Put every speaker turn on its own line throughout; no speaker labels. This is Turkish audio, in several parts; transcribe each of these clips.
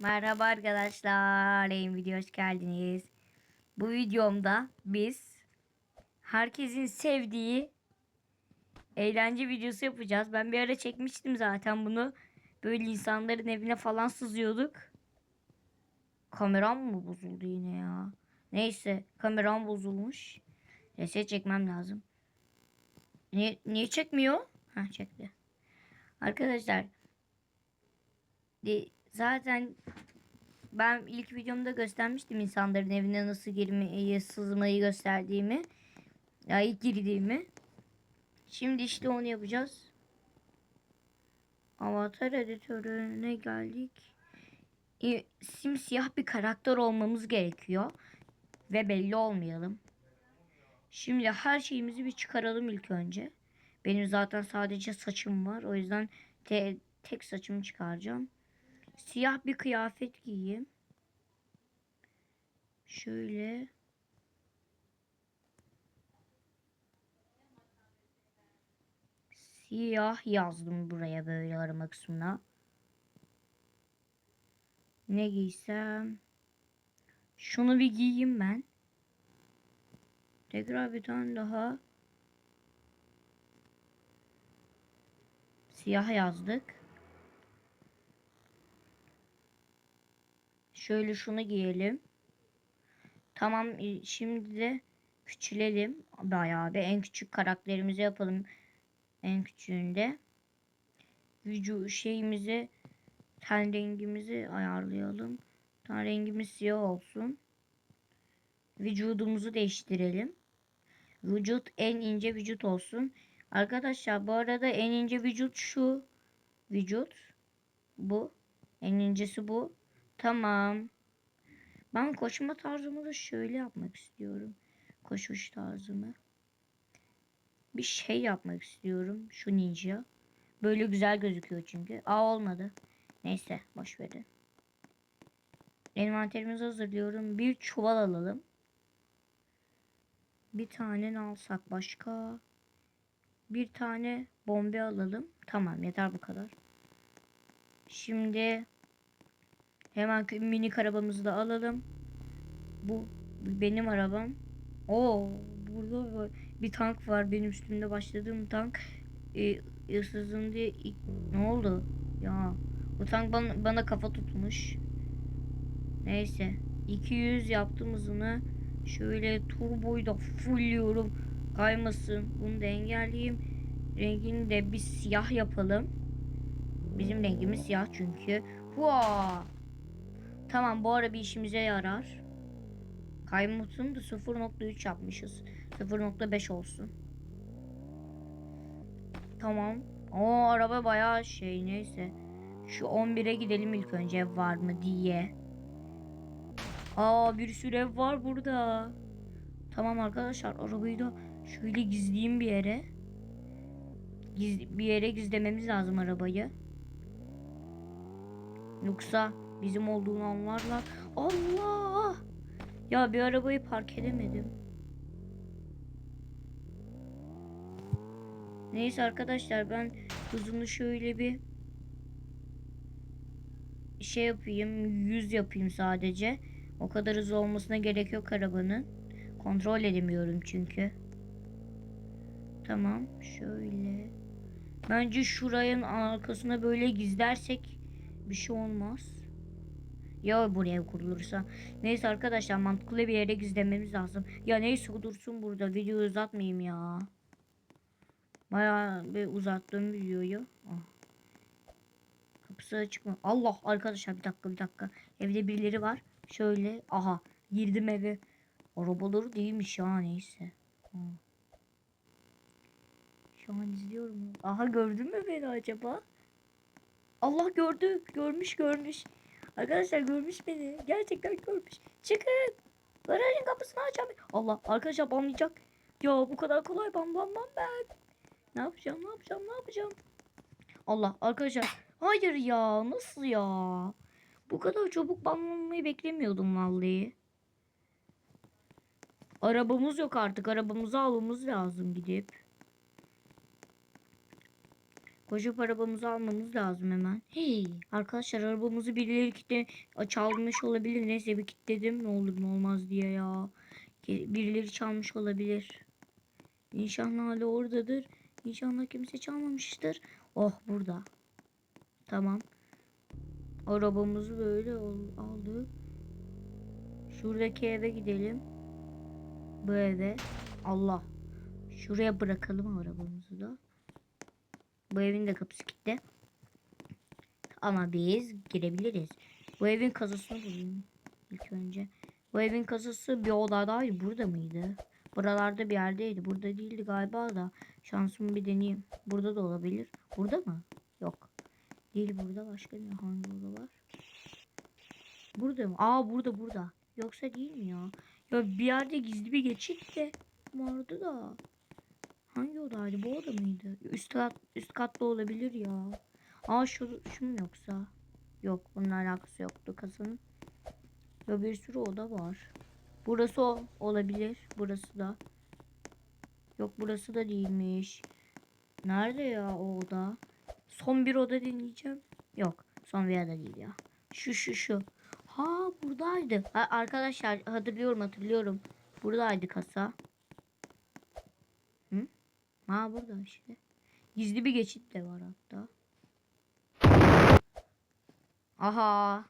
Merhaba arkadaşlar. Yeni video hoş geldiniz. Bu videomda biz herkesin sevdiği eğlence videosu yapacağız. Ben bir ara çekmiştim zaten bunu. Böyle insanların evine falan sızıyorduk. Kameram mı bozuldu yine ya? Neyse kameram bozulmuş. Reset çekmem lazım. Niye, niye çekmiyor? Ha çekti. Arkadaşlar de, zaten ben ilk videomda göstermiştim insanların evine nasıl girmeyi, sızmayı gösterdiğimi. Ya ilk girdiğimi. Şimdi işte onu yapacağız. Avatar editörüne geldik. E, simsiyah bir karakter olmamız gerekiyor. Ve belli olmayalım. Şimdi her şeyimizi bir çıkaralım ilk önce. Benim zaten sadece saçım var. O yüzden te- tek saçımı çıkaracağım. Siyah bir kıyafet giyeyim. Şöyle. Siyah yazdım buraya böyle arama kısmına. Ne giysem? Şunu bir giyeyim ben. Tekrar bir tane daha. Siyah yazdık. Şöyle şunu giyelim. Tamam e, şimdi de küçülelim. Bayağı bir en küçük karakterimizi yapalım. En küçüğünde. Vücu şeyimizi ten rengimizi ayarlayalım. Ten rengimiz siyah olsun. Vücudumuzu değiştirelim. Vücut en ince vücut olsun. Arkadaşlar bu arada en ince vücut şu. Vücut. Bu. En incesi bu. Tamam. Ben koşma tarzımı da şöyle yapmak istiyorum. Koşuş tarzımı. Bir şey yapmak istiyorum. Şu ninja. Böyle güzel gözüküyor çünkü. Aa olmadı. Neyse boş verin. Envanterimizi hazırlıyorum. Bir çuval alalım. Bir tane ne alsak başka? Bir tane bombe alalım. Tamam yeter bu kadar. Şimdi hemen minik arabamızı da alalım. Bu benim arabam. Oo burada bir tank var. Benim üstümde başladığım tank. Ee, ıssızın diye ne oldu? Ya bu tank bana, bana kafa tutmuş. Neyse 200 yaptım hızını. Şöyle turboyu da fullüyorum. Kaymasın. Bunu da engelleyeyim. Rengini de bir siyah yapalım. Bizim rengimiz siyah çünkü. Hua! Tamam bu ara bir işimize yarar. Kaymutunu da 0.3 yapmışız. 0.5 olsun. Tamam. O araba bayağı şey neyse. Şu 11'e gidelim ilk önce ev var mı diye. Aa bir sürü ev var burada. Tamam arkadaşlar arabayı da şöyle gizleyeyim bir yere. Giz, bir yere gizlememiz lazım arabayı. Yoksa bizim olduğunu anlarlar. Allah! Ya bir arabayı park edemedim. Neyse arkadaşlar ben hızını şöyle bir şey yapayım. 100 yapayım sadece. O kadar hızlı olmasına gerek yok arabanın. Kontrol edemiyorum çünkü. Tamam şöyle. Bence şurayın arkasına böyle gizlersek bir şey olmaz. Ya buraya kurulursa. Neyse arkadaşlar mantıklı bir yere gizlememiz lazım. Ya neyse dursun burada. Videoyu uzatmayayım ya. Bayağı bir uzattım videoyu. Ah. Kapısı açık mı? Allah arkadaşlar bir dakika bir dakika. Evde birileri var. Şöyle aha girdim eve. Arabaları değilmiş ya neyse. Ha. Şu an izliyorum. Aha gördün mü beni acaba? Allah gördü. Görmüş görmüş. Arkadaşlar görmüş beni. Gerçekten görmüş. Çıkın. Garajın kapısını açamıyor. Allah arkadaşlar banlayacak. Ya bu kadar kolay banlanmam ben. Ne yapacağım ne yapacağım ne yapacağım. Allah arkadaşlar. Hayır ya nasıl ya. Bu kadar çabuk banlanmayı beklemiyordum vallahi. Arabamız yok artık. Arabamızı almamız lazım gidip. Koşup arabamızı almamız lazım hemen. Hey arkadaşlar arabamızı birileri kitle çalmış olabilir. Neyse bir kilitledim ne olur ne olmaz diye ya. Birileri çalmış olabilir. İnşallah hala oradadır. İnşallah kimse çalmamıştır. Oh burada. Tamam. Arabamızı böyle al- aldık. Şuradaki eve gidelim. Bu eve. Allah. Şuraya bırakalım arabamızı da. Bu evin de kapısı kilitli. Ama biz girebiliriz. Bu evin kasasını bulayım ilk önce. Bu evin kasası bir odadaydı. Burada mıydı? Buralarda bir yerdeydi. Burada değildi galiba da. Şansımı bir deneyeyim. Burada da olabilir. Burada mı? Yok. Değil burada. Başka ne? Hangi oda var? Burada mı? Aa burada burada. Yoksa değil mi ya? Ya bir yerde gizli bir geçit de vardı da. Hangi odaydı? Bu oda mıydı? Üst kat üst katlı olabilir ya. Aa şu şu mu yoksa? Yok bunun alakası yoktu kasanın. Ya bir sürü oda var. Burası o olabilir. Burası da. Yok burası da değilmiş. Nerede ya o oda? Son bir oda deneyeceğim. Yok son bir oda değil ya. Şu şu şu. Ha buradaydı. Ha, arkadaşlar hatırlıyorum hatırlıyorum. Buradaydı kasa. Ha burada işte. Gizli bir geçit de var hatta. Aha.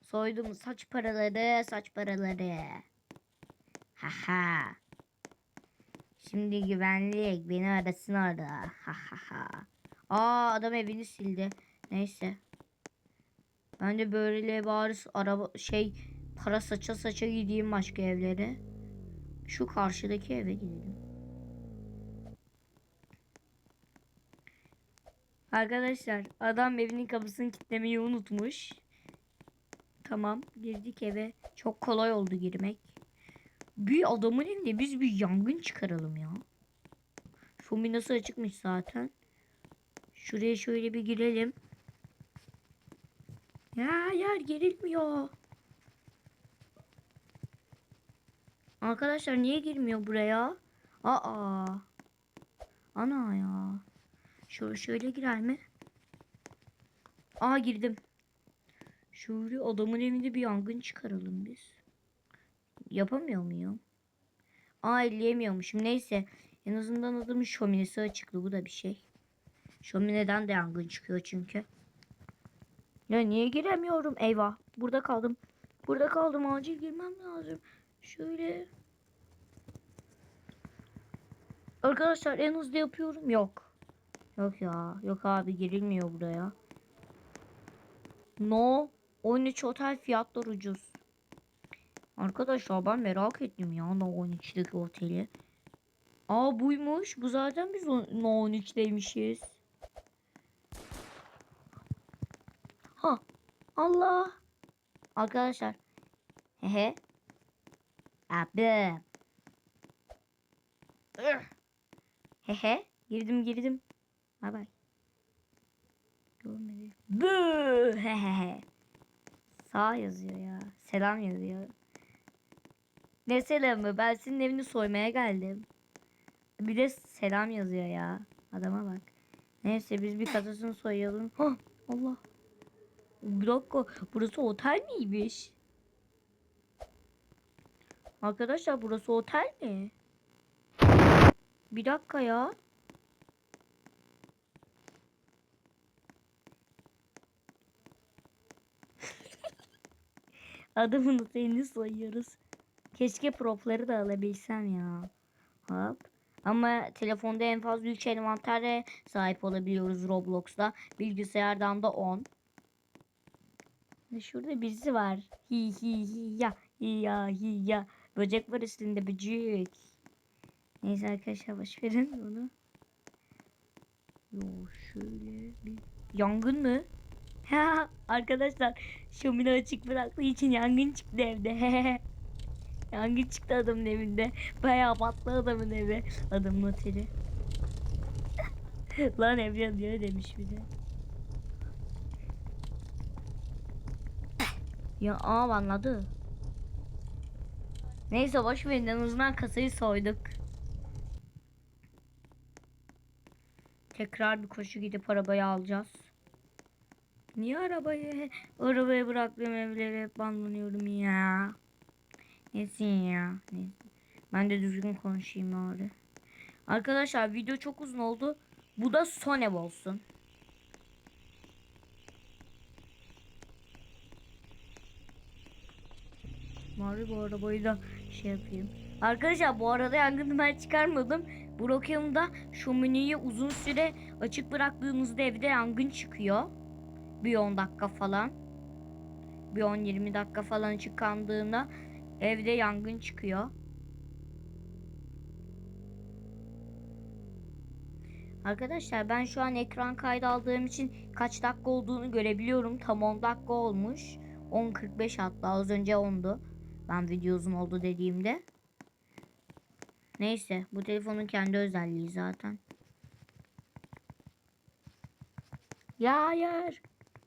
Soydum saç paraları, saç paraları. Haha. Şimdi güvenlik beni arasın orada. Ha ha ha. Aa adam evini sildi. Neyse. Ben de böyle bari araba şey para saça saça gideyim başka evlere. Şu karşıdaki eve gidelim. Arkadaşlar adam evinin kapısını kilitlemeyi unutmuş. Tamam girdik eve. Çok kolay oldu girmek. Bir adamın evinde biz bir yangın çıkaralım ya. Şominası açıkmış zaten. Şuraya şöyle bir girelim. Ya yer gerilmiyor. Arkadaşlar niye girmiyor buraya? Aa. Ana ya. Şöyle şöyle girer mi? Aa girdim. Şöyle adamın evinde bir yangın çıkaralım biz. Yapamıyor muyum? Aa elleyemiyormuşum. Neyse. En azından adamın şöminesi açıklı. Bu da bir şey. Şömineden de yangın çıkıyor çünkü. Ya niye giremiyorum? Eyvah. Burada kaldım. Burada kaldım. Acil girmem lazım. Şöyle. Arkadaşlar en hızlı yapıyorum. Yok. Yok ya. Yok abi girilmiyor buraya. No. 13 otel fiyatlar ucuz. Arkadaşlar ben merak ettim ya No 13'teki oteli. Aa buymuş. Bu zaten biz No 13'teymişiz. Ha. Allah. Arkadaşlar. Hehe. Abi. Hehe. Girdim girdim. Bay bay. Görmedi. Bı. Hehehe. Sağ yazıyor ya. Selam yazıyor. Ne selamı? Ben senin evini soymaya geldim. Bir de selam yazıyor ya. Adama bak. Neyse biz bir kasasını soyalım. Hah Allah. Bir dakika. Burası otel miymiş? Arkadaşlar burası otel mi? Bir dakika ya. Adamın otelini soyuyoruz. Keşke propları da alabilsem ya. Hop. Ama telefonda en fazla 3 envantere sahip olabiliyoruz Roblox'ta. Bilgisayardan da 10. Ve Şurada birisi var. Hi hi hi ya hi ya hi ya. Böcek var üstünde böcek. Neyse arkadaşlar boş verin onu. Yo şöyle bir yangın mı? Arkadaşlar şömine açık bıraktığı için yangın çıktı evde. yangın çıktı adamın evinde. Bayağı patladı adamın evi. Adamın oteli. Lan ev yanıyor demiş bir de. Ya aa anladı. Neyse boş verin en azından kasayı soyduk. Tekrar bir koşu gidip arabayı alacağız. Niye arabayı? Arabaya bıraktığım evlere hep banlanıyorum ya. Neyse ya. Neyse. Ben de düzgün konuşayım bari. Arkadaşlar video çok uzun oldu. Bu da son ev olsun. Bari bu arabayı da şey yapayım. Arkadaşlar bu arada yangını ben çıkarmadım. Brokeum'da şömineyi uzun süre açık bıraktığınızda evde yangın çıkıyor. Bir 10 dakika falan. Bir 10-20 dakika falan çıkandığında evde yangın çıkıyor. Arkadaşlar ben şu an ekran kaydı aldığım için kaç dakika olduğunu görebiliyorum. Tam 10 dakika olmuş. 10.45 hatta az önce 10'du. Ben video uzun oldu dediğimde. Neyse bu telefonun kendi özelliği zaten. Ya hayır.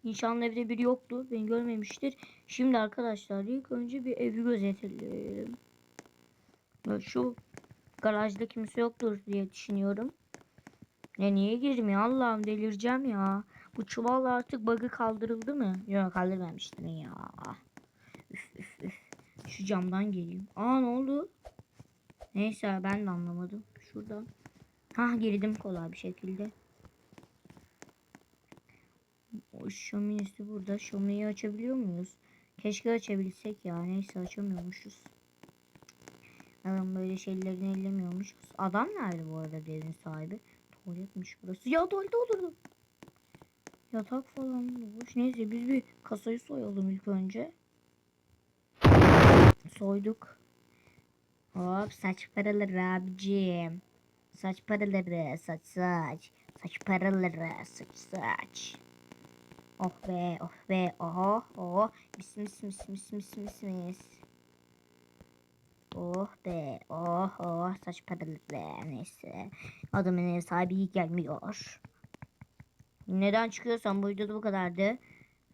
İnşallah evde biri yoktu. Beni görmemiştir. Şimdi arkadaşlar ilk önce bir evi gözetelim. Şu garajda kimse yoktur diye düşünüyorum. Ya niye girmiyor Allah'ım delireceğim ya. Bu çuval artık bug'ı kaldırıldı mı? Yok kaldırmamıştım ya. Üf, üf, üf. Şu camdan geleyim. Aa ne oldu? Neyse ben de anlamadım. Şuradan. Hah girdim kolay bir şekilde. Şöminesi burada. Şömineyi açabiliyor muyuz? Keşke açabilsek ya. Neyse açamıyormuşuz. Adam böyle şeylerini ellemiyormuş. Adam nerede bu arada evin sahibi? Tuvaletmiş burası. Ya tuvalet olurdu. Yatak falan boş. Neyse biz bir kasayı soyalım ilk önce. Soyduk. Hop saç paraları abicim. Saç paraları saç saç. Saç paraları saç saç. Oh be oh be oh oh. Mis mis mis mis mis mis mis. Oh be oh oh saç paraları neyse. Adamın ev sahibi gelmiyor. Neden çıkıyorsam bu videoda bu kadardı.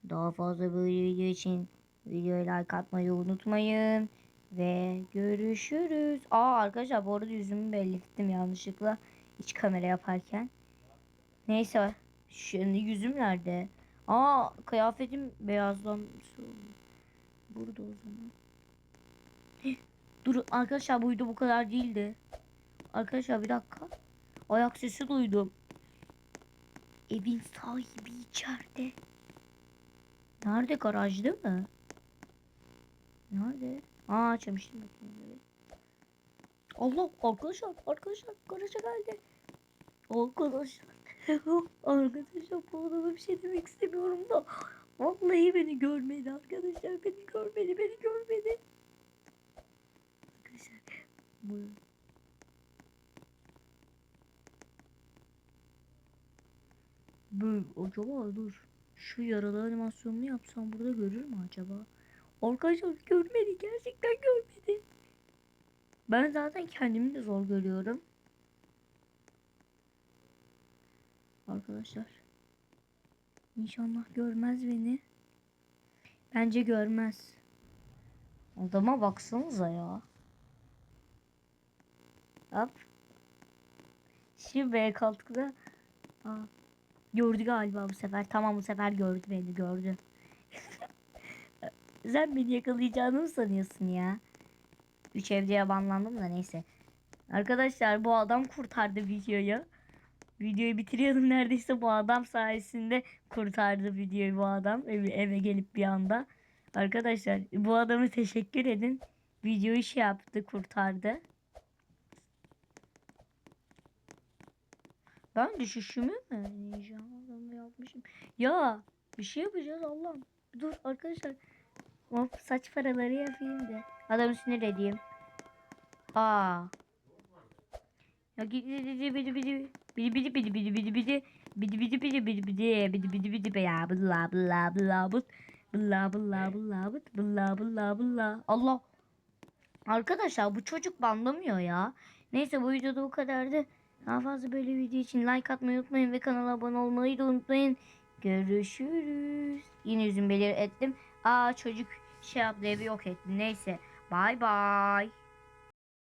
Daha fazla böyle video için videoya like atmayı unutmayın. Ve görüşürüz. Aa arkadaşlar bu arada yüzümü belli ettim yanlışlıkla. iç kamera yaparken. Neyse. Şimdi yüzüm nerede? Aa kıyafetim beyazlanmış. Burada o zaman. Heh, Dur arkadaşlar bu video bu kadar değildi. Arkadaşlar bir dakika. Ayak sesi duydum. Evin sahibi içeride. Nerede garajda mı? Nerede? Aa açmıştım. Allah arkadaşlar arkadaşlar garaja geldi. Arkadaşlar arkadaşlar bu adama bir şey demek istemiyorum da vallahi beni görmedi arkadaşlar beni görmedi beni görmedi. Arkadaşlar bu Bu acaba dur. Şu yaralı animasyonunu yapsam burada görür mü acaba? Arkadaşlar görmedi. Gerçekten görmedi. Ben zaten kendimi de zor görüyorum. Arkadaşlar. İnşallah görmez beni. Bence görmez. Adama baksanıza ya. Hop. Şimdi B koltukta. Aa, gördü galiba bu sefer. Tamam bu sefer gördü beni gördü. Sen beni yakalayacağını mı sanıyorsun ya? Üç evde banlandım da neyse. Arkadaşlar bu adam kurtardı videoyu. Videoyu bitiriyordum neredeyse bu adam sayesinde kurtardı videoyu bu adam. Eve, eve gelip bir anda. Arkadaşlar bu adamı teşekkür edin. Videoyu şey yaptı kurtardı. Ben düşüşümü mü? Adamı yapmışım. Ya bir şey yapacağız Allah'ım. Dur arkadaşlar. Hop saç paraları yapayım da. Adamı sinir edeyim. Aa. Ya git bidi bidi bidi bidi bidi bidi bidi bidi bidi bidi bidi bidi bidi bidi bidi bidi be ya bla bla bla but bla bla bla but bla bla bla Allah Arkadaşlar bu çocuk banlamıyor ya. Neyse bu videoda bu kadardı. Daha fazla böyle video için like atmayı unutmayın ve kanala abone olmayı da unutmayın. Görüşürüz. Yine yüzüm belir ettim. Aa çocuk şey yaptı evi yok etti. Neyse. Bay bay.